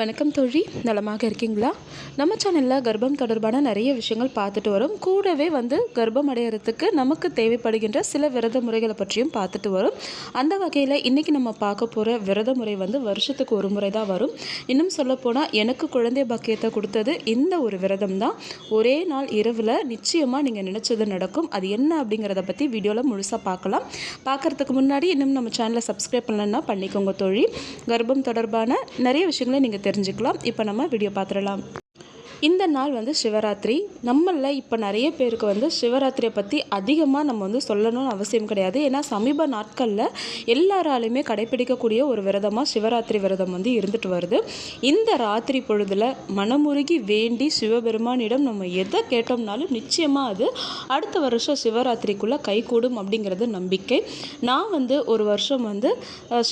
வணக்கம் தோழி. நலமாக இருக்கீங்களா? நம்ம சேனலில் கர்ப்பம் தொடர்பான நிறைய விஷயங்கள் பார்த்துட்டு வரும். கூடவே வந்து கர்ப்பம் அடையிறதுக்கு நமக்கு தேவைப்படுகின்ற சில விரத முறைகளை பற்றியும் பார்த்துட்டு வரும். அந்த வகையில் இன்றைக்கி நம்ம பார்க்க போகிற விரத முறை வந்து வருஷத்துக்கு ஒரு முறை தான் வரும். இன்னும் சொல்லப்போனால் எனக்கு குழந்தை பாக்கியத்தை கொடுத்தது இந்த ஒரு விரதம் தான். ஒரே நாள் இரவில் நிச்சயமாக நீங்கள் நினச்சது நடக்கும். அது என்ன அப்படிங்கிறத பற்றி வீடியோவில் முழுசாக பார்க்கலாம். பார்க்குறதுக்கு முன்னாடி இன்னும் நம்ம சேனலை சப்ஸ்கிரைப் பண்ணலன்னா பண்ணிக்கோங்க தோழி. கர்ப்பம் தொடர்பான நிறைய விஷயங்களை நீங்கள் தெரிஞ்சுக்கலாம். இப்போ நம்ம வீடியோ பார்த்துடலாம். இந்த நாள் வந்து சிவராத்திரி. நம்மளில் இப்போ நிறைய பேருக்கு வந்து சிவராத்திரியை பற்றி அதிகமாக நம்ம வந்து சொல்லணும்னு அவசியம் கிடையாது. ஏன்னா சமீப நாட்களில் எல்லாராலையுமே கடைப்பிடிக்கக்கூடிய ஒரு விரதமாக சிவராத்திரி விரதம் வந்து இருந்துட்டு வருது. இந்த ராத்திரி பொழுதில் மனமுருகி வேண்டி சிவபெருமானிடம் நம்ம எதை கேட்டோம்னாலும் நிச்சயமாக அது அடுத்த வருஷம் சிவராத்திரிக்குள்ளே கைகூடும் அப்படிங்கிறது நம்பிக்கை. நான் வந்து ஒரு வருஷம் வந்து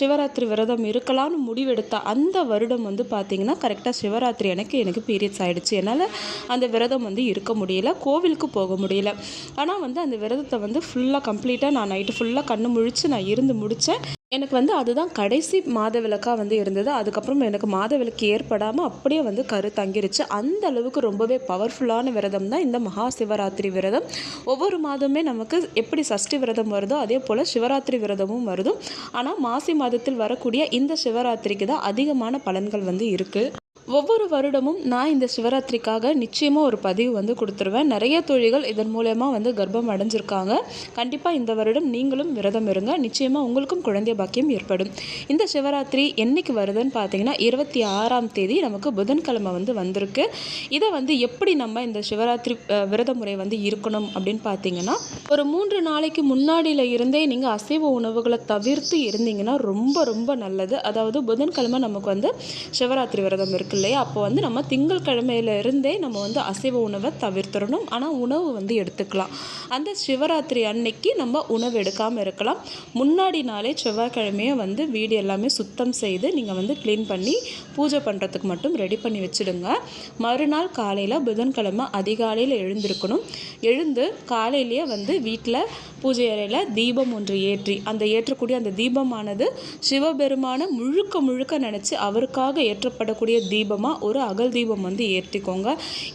சிவராத்திரி விரதம் இருக்கலாம்னு முடிவெடுத்த அந்த வருடம் வந்து பார்த்திங்கன்னா கரெக்டாக சிவராத்திரி எனக்கு எனக்கு பீரியட்ஸ் ஆயிடுச்சு என்னால் அந்த விரதம் வந்து இருக்க முடியல கோவிலுக்கு போக முடியல. ஆனால் வந்து அந்த விரதத்தை வந்து ஃபுல்லாக கம்ப்ளீட்டாக நான் நைட்டு ஃபுல்லாக கண்ணு முழிச்சு நான் இருந்து முடித்தேன் எனக்கு வந்து அதுதான் கடைசி மாத விளக்காக வந்து இருந்தது. அதுக்கப்புறம் எனக்கு மாத விளக்கு ஏற்படாமல் அப்படியே வந்து கரு தங்கிருச்சு. அந்த அளவுக்கு ரொம்பவே பவர்ஃபுல்லான விரதம் தான் இந்த மகா சிவராத்திரி விரதம். ஒவ்வொரு மாதமே நமக்கு எப்படி சஷ்டி விரதம் வருதோ அதே போல் சிவராத்திரி விரதமும் வருது. ஆனால் மாசி மாதத்தில் வரக்கூடிய இந்த சிவராத்திரிக்கு தான் அதிகமான பலன்கள் வந்து இருக்குது ஒவ்வொரு வருடமும் நான் இந்த சிவராத்திரிக்காக நிச்சயமாக ஒரு பதிவு வந்து கொடுத்துருவேன். நிறைய தொழில்கள் இதன் மூலயமா வந்து கர்ப்பம் அடைஞ்சிருக்காங்க. கண்டிப்பாக இந்த வருடம் நீங்களும் விரதம் இருங்க. நிச்சயமாக உங்களுக்கும் குழந்தை பாக்கியம் ஏற்படும். இந்த சிவராத்திரி என்னைக்கு வருதுன்னு பார்த்தீங்கன்னா இருபத்தி ஆறாம் தேதி நமக்கு புதன்கிழமை வந்து வந்திருக்கு. இதை வந்து எப்படி நம்ம இந்த சிவராத்திரி விரத முறை வந்து இருக்கணும் அப்படின்னு பார்த்தீங்கன்னா ஒரு மூன்று நாளைக்கு முன்னாடியில் இருந்தே நீங்கள் அசைவ உணவுகளை தவிர்த்து இருந்தீங்கன்னா ரொம்ப ரொம்ப நல்லது. அதாவது புதன்கிழமை நமக்கு வந்து சிவராத்திரி விரதம் இருக்குது இருக்கு இல்லையா அப்போ வந்து நம்ம திங்கள் இருந்தே நம்ம வந்து அசைவ உணவை தவிர்த்துடணும். ஆனால் உணவு வந்து எடுத்துக்கலாம். அந்த சிவராத்திரி அன்னைக்கு நம்ம உணவு எடுக்காமல் இருக்கலாம். முன்னாடி நாளே செவ்வாய்க்கிழமையே வந்து வீடு எல்லாமே சுத்தம் செய்து நீங்கள் வந்து க்ளீன் பண்ணி பூஜை பண்ணுறதுக்கு மட்டும் ரெடி பண்ணி வச்சுடுங்க. மறுநாள் காலையில் புதன்கிழமை அதிகாலையில் எழுந்திருக்கணும். எழுந்து காலையிலேயே வந்து வீட்டில் பூஜை அறையில் தீபம் ஒன்று ஏற்றி அந்த ஏற்றக்கூடிய அந்த தீபமானது சிவபெருமான முழுக்க முழுக்க நினச்சி அவருக்காக ஏற்றப்படக்கூடிய தீபமாக ஒரு அகல் தீபம் வந்து ஏற்றிக்கோங்க.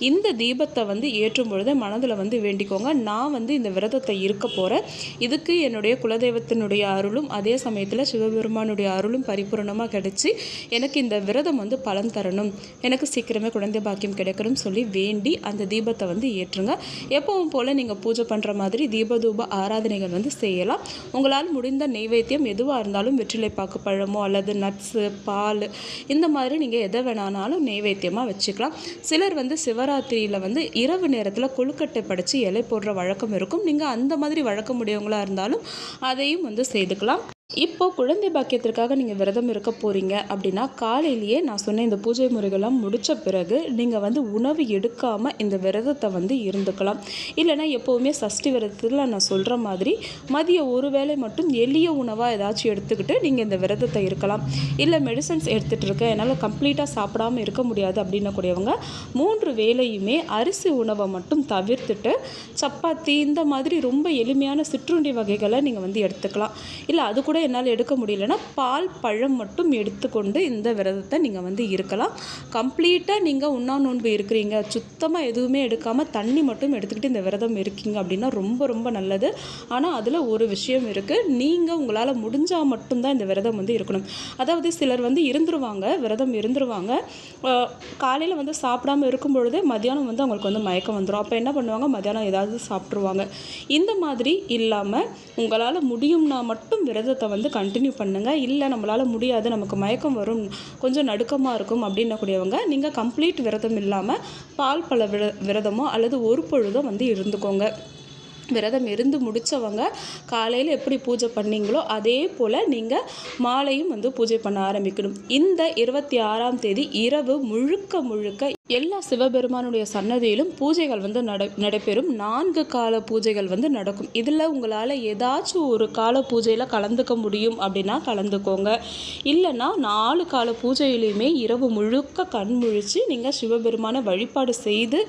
இந்த தீபத்தை வந்து ஏற்றும் பொழுது மனதில் வந்து வேண்டிக்கோங்க. நான் வந்து இந்த விரதத்தை இருக்க போகிறேன் இதுக்கு என்னுடைய குலதெய்வத்தினுடைய அருளும் அதே சமயத்தில் சிவபெருமானுடைய அருளும் பரிபூரணமாக கிடைச்சி எனக்கு இந்த விரதம் வந்து பலன் தரணும். எனக்கு சீக்கிரமே குழந்தை பாக்கியம் கிடைக்கணும்னு சொல்லி வேண்டி அந்த தீபத்தை வந்து ஏற்றுங்க. எப்பவும் போல் நீங்கள் பூஜை பண்ணுற மாதிரி தீபதூப ஆராதனைகள் வந்து செய்யலாம். உங்களால் முடிந்த நெய்வேத்தியம் எதுவாக இருந்தாலும் வெற்றிலை பாக்கு பழமோ அல்லது நட்ஸு பால் இந்த மாதிரி நீங்கள் எதை வேணாலும் வேணானாலும் நெய்வேத்தியமாக வச்சுக்கலாம். சிலர் வந்து சிவராத்திரியில் வந்து இரவு நேரத்தில் கொழுக்கட்டை படைச்சு இலை போடுற வழக்கம் இருக்கும். நீங்கள் அந்த மாதிரி வழக்கம் உடையவங்களாக இருந்தாலும் அதையும் வந்து செய்துக்கலாம். இப்போ குழந்தை பாக்கியத்திற்காக நீங்கள் விரதம் இருக்க போகிறீங்க அப்படின்னா காலையிலேயே நான் சொன்ன இந்த பூஜை முறைகள்லாம் முடித்த பிறகு நீங்கள் வந்து உணவு எடுக்காமல் இந்த விரதத்தை வந்து இருந்துக்கலாம். இல்லைன்னா எப்போவுமே சஷ்டி விரதத்தில் நான் சொல்கிற மாதிரி மதிய ஒரு வேளை மட்டும் எளிய உணவாக ஏதாச்சும் எடுத்துக்கிட்டு நீங்கள் இந்த விரதத்தை இருக்கலாம். இல்லை மெடிசன்ஸ் எடுத்துகிட்டு இருக்கேன் என்னால் கம்ப்ளீட்டாக சாப்பிடாம இருக்க முடியாது அப்படின்னக்கூடியவங்க மூன்று வேலையுமே அரிசி உணவை மட்டும் தவிர்த்துட்டு சப்பாத்தி இந்த மாதிரி ரொம்ப எளிமையான சிற்றுண்டி வகைகளை நீங்கள் வந்து எடுத்துக்கலாம். இல்லை அது கூட என்னால் எடுக்க முடியலன்னா பால் பழம் மட்டும் எடுத்துக்கொண்டு இந்த விரதத்தை நீங்கள் வந்து இருக்கலாம். கம்ப்ளீட்டாக நீங்கள் உண்ணா நோன்பு இருக்கிறீங்க. சுத்தமாக எதுவுமே எடுக்காமல் தண்ணி மட்டும் எடுத்துக்கிட்டு இந்த விரதம் இருக்கீங்க அப்படின்னா ரொம்ப ரொம்ப நல்லது. ஆனால் அதில் ஒரு விஷயம் இருக்குது நீங்கள் உங்களால் முடிஞ்சால் மட்டும்தான் இந்த விரதம் வந்து இருக்கணும். அதாவது சிலர் வந்து இருந்துருவாங்க விரதம் இருந்துருவாங்க. காலையில் வந்து சாப்பிடாம இருக்கும் பொழுதே மதியானம் வந்து அவங்களுக்கு வந்து மயக்கம் வந்துடும் அப்போ என்ன பண்ணுவாங்க? மதியானம் ஏதாவது சாப்பிட்ருவாங்க இந்த மாதிரி இல்லாமல் உங்களால் முடியும்னா மட்டும் விரதத்தை வந்து கண்டினியூ பண்ணுங்கள் இல்லை நம்மளால் முடியாது நமக்கு மயக்கம் வரும் கொஞ்சம் நடுக்கமாக இருக்கும் அப்படின்னக்கூடியவங்க நீங்கள் கம்ப்ளீட் விரதம் இல்லாமல் பால் பழ விர விரதமோ அல்லது ஒரு பொழுதோ வந்து இருந்துக்கோங்க. விரதம் இருந்து முடித்தவங்க காலையில் எப்படி பூஜை பண்ணீங்களோ அதே போல் நீங்கள் மாலையும் வந்து பூஜை பண்ண ஆரம்பிக்கணும். இந்த இருபத்தி ஆறாம் தேதி இரவு முழுக்க முழுக்க எல்லா சிவபெருமானுடைய சன்னதியிலும் பூஜைகள் வந்து நட நடைபெறும். நான்கு கால பூஜைகள் வந்து நடக்கும். இதில் உங்களால் ஏதாச்சும் ஒரு கால பூஜையில் கலந்துக்க முடியும் அப்படின்னா கலந்துக்கோங்க. இல்லைன்னா நாலு கால பூஜையிலையுமே இரவு முழுக்க கண் முழித்து நீங்கள் சிவபெருமானை வழிபாடு செய்து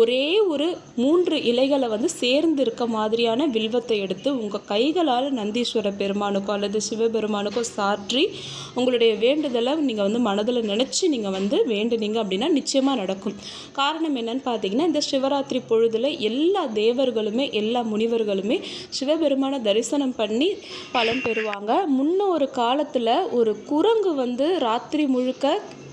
ஒரே ஒரு மூன்று இலைகளை வந்து சேர்ந்து இருக்க மாதிரியான வில்வத்தை எடுத்து உங்கள் கைகளால் நந்தீஸ்வர பெருமானுக்கோ அல்லது சிவபெருமானுக்கோ சாற்றி உங்களுடைய வேண்டுதலை நீங்கள் வந்து மனதில் நினச்சி நீங்கள் வந்து வேண்டுனீங்க அப்படின்னா நிச்சயமாக நடக்கும். காரணம் என்னன்னு பார்த்தீங்கன்னா இந்த சிவராத்திரி பொழுதில் எல்லா தேவர்களுமே எல்லா முனிவர்களுமே சிவபெருமானை தரிசனம் பண்ணி பலன் பெறுவாங்க. முன்ன ஒரு காலத்தில் ஒரு குரங்கு வந்து ராத்திரி முழுக்க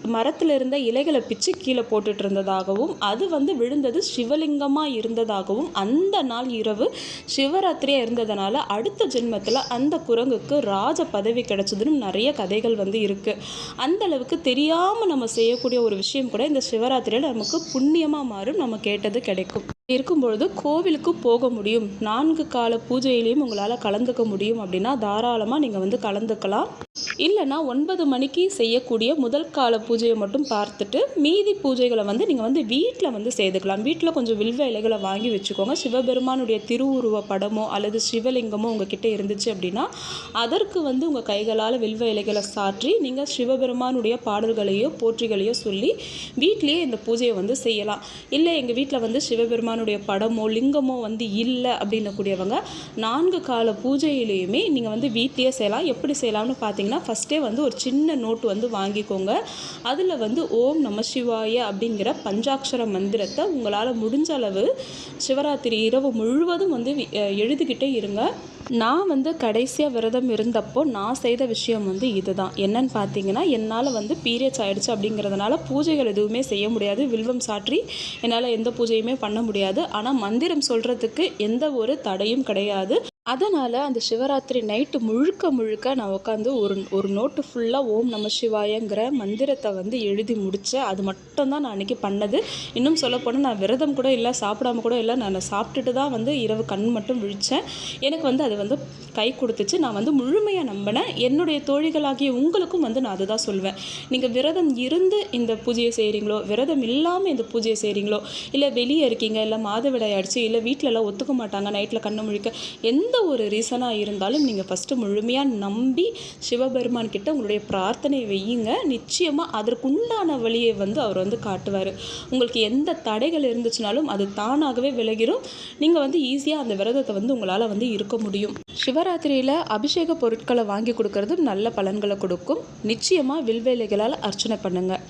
மரத்தில் இருந்த இலைகளை பிச்சு கீழே போட்டுட்டு இருந்ததாகவும் அது வந்து விழுந்தது சிவலிங்கமாக இருந்ததாகவும் அந்த நாள் இரவு சிவராத்திரியாக இருந்ததுனால அடுத்த ஜென்மத்தில் அந்த குரங்குக்கு ராஜ பதவி கிடைச்சதுன்னு நிறைய கதைகள் வந்து இருக்குது அந்த அளவுக்கு தெரியாமல் நம்ம செய்யக்கூடிய ஒரு விஷயம் கூட இந்த சிவராத்திரியில் நமக்கு புண்ணியமாக மாறும் நம்ம கேட்டது கிடைக்கும். இருக்கும் பொழுது கோவிலுக்கு போக முடியும். நான்கு கால பூஜையிலையும் உங்களால் கலந்துக்க முடியும் அப்படின்னா தாராளமாக நீங்கள் வந்து கலந்துக்கலாம். இல்லைன்னா ஒன்பது மணிக்கு செய்யக்கூடிய முதல் கால பூஜையை மட்டும் பார்த்துட்டு மீதி பூஜைகளை வந்து நீங்கள் வந்து வீட்டில் வந்து செய்துக்கலாம். வீட்டில் கொஞ்சம் வில்வ இலைகளை வாங்கி வச்சுக்கோங்க. சிவபெருமானுடைய திருவுருவ படமோ அல்லது சிவலிங்கமோ உங்ககிட்ட இருந்துச்சு அப்படின்னா அதற்கு வந்து உங்கள் கைகளால் வில்வ இலைகளை சாற்றி நீங்கள் சிவபெருமானுடைய பாடல்களையோ போற்றிகளையோ சொல்லி வீட்லேயே இந்த பூஜையை வந்து செய்யலாம். இல்லை எங்கள் வீட்டில் வந்து பகவானுடைய படமோ லிங்கமோ வந்து இல்லை அப்படின்னக்கூடியவங்க நான்கு கால பூஜையிலையுமே நீங்கள் வந்து வீட்லேயே செய்யலாம். எப்படி செய்யலாம்னு பார்த்தீங்கன்னா ஃபஸ்ட்டே வந்து ஒரு சின்ன நோட்டு வந்து வாங்கிக்கோங்க. அதில் வந்து ஓம் நம சிவாய அப்படிங்கிற பஞ்சாட்சர மந்திரத்தை உங்களால் முடிஞ்ச அளவு சிவராத்திரி இரவு முழுவதும் வந்து எழுதிக்கிட்டே இருங்க. நான் வந்து கடைசியாக விரதம் இருந்தப்போ நான் செய்த விஷயம் வந்து இதுதான். என்னன்னு பார்த்தீங்கன்னா என்னால் வந்து பீரியட்ஸ் ஆயிடுச்சு அப்படிங்கிறதுனால பூஜைகள் எதுவுமே செய்ய முடியாது. வில்வம் சாற்றி என்னால் எந்த பூஜையுமே பண்ண முடியாது. ஆனால் மந்திரம் சொல்கிறதுக்கு எந்த ஒரு தடையும் கிடையாது. அதனால் அந்த சிவராத்திரி நைட்டு முழுக்க முழுக்க நான் உட்காந்து ஒரு ஒரு நோட்டு ஃபுல்லாக ஓம் நம சிவாயங்கிற மந்திரத்தை வந்து எழுதி முடித்தேன் அது மட்டும்தான் நான் அன்றைக்கி பண்ணது. இன்னும் சொல்லப்போனால் நான் விரதம் கூட இல்லை சாப்பிடாம கூட இல்லை. நான் சாப்பிட்டுட்டு தான் வந்து இரவு கண் மட்டும் விழித்தேன் எனக்கு வந்து அது வந்து கை கொடுத்துச்சு. நான் வந்து முழுமையாக நம்பினேன். என்னுடைய தோழிகளாகிய உங்களுக்கும் வந்து நான் அதுதான் சொல்வேன். நீங்கள் விரதம் இருந்து இந்த பூஜையை செய்கிறீங்களோ விரதம் இல்லாமல் இந்த பூஜையை செய்கிறீங்களோ இல்லை வெளியே இருக்கீங்க இல்லை மாதவிடாய் ஆயிடுச்சு இல்லை வீட்டிலலாம் ஒத்துக்க மாட்டாங்க நைட்டில் கண்ணு முழிக்க எந்த ஒரு ரீசனாக இருந்தாலும் நீங்கள் ஃபஸ்ட்டு முழுமையாக நம்பி சிவபெருமான் கிட்ட உங்களுடைய பிரார்த்தனை வையுங்க. நிச்சயமாக அதற்குண்டான வழியை வந்து அவர் வந்து காட்டுவார். உங்களுக்கு எந்த தடைகள் இருந்துச்சுனாலும் அது தானாகவே விலகிடும் நீங்கள் வந்து ஈஸியாக அந்த விரதத்தை வந்து உங்களால் வந்து இருக்க முடியும். சிவராத்திரியில் அபிஷேக பொருட்களை வாங்கி கொடுக்கறதும் நல்ல பலன்களை கொடுக்கும். நிச்சயமாக வில்வேலைகளால் அர்ச்சனை பண்ணுங்கள்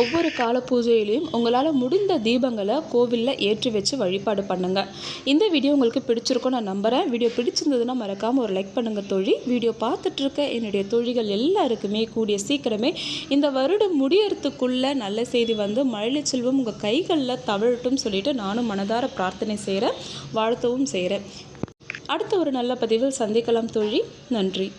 ஒவ்வொரு கால பூஜையிலையும் உங்களால் முடிந்த தீபங்களை கோவிலில் ஏற்றி வச்சு வழிபாடு பண்ணுங்கள் இந்த வீடியோ உங்களுக்கு பிடிச்சிருக்கும் நான் நம்புகிறேன் வீடியோ பிடிச்சிருந்ததுன்னா மறக்காமல் ஒரு லைக் பண்ணுங்கள் தோழி. வீடியோ பார்த்துட்ருக்க என்னுடைய தோழிகள் எல்லாருக்குமே கூடிய சீக்கிரமே இந்த வருடம் முடியறதுக்குள்ளே நல்ல செய்தி வந்து மழலை செல்வம் உங்கள் கைகளில் தவழட்டும் சொல்லிட்டு நானும் மனதார பிரார்த்தனை செய்கிறேன் வாழ்த்தவும் செய்கிறேன் அடுத்த ஒரு நல்ல பதிவில் சந்திக்கலாம் தோழி. நன்றி.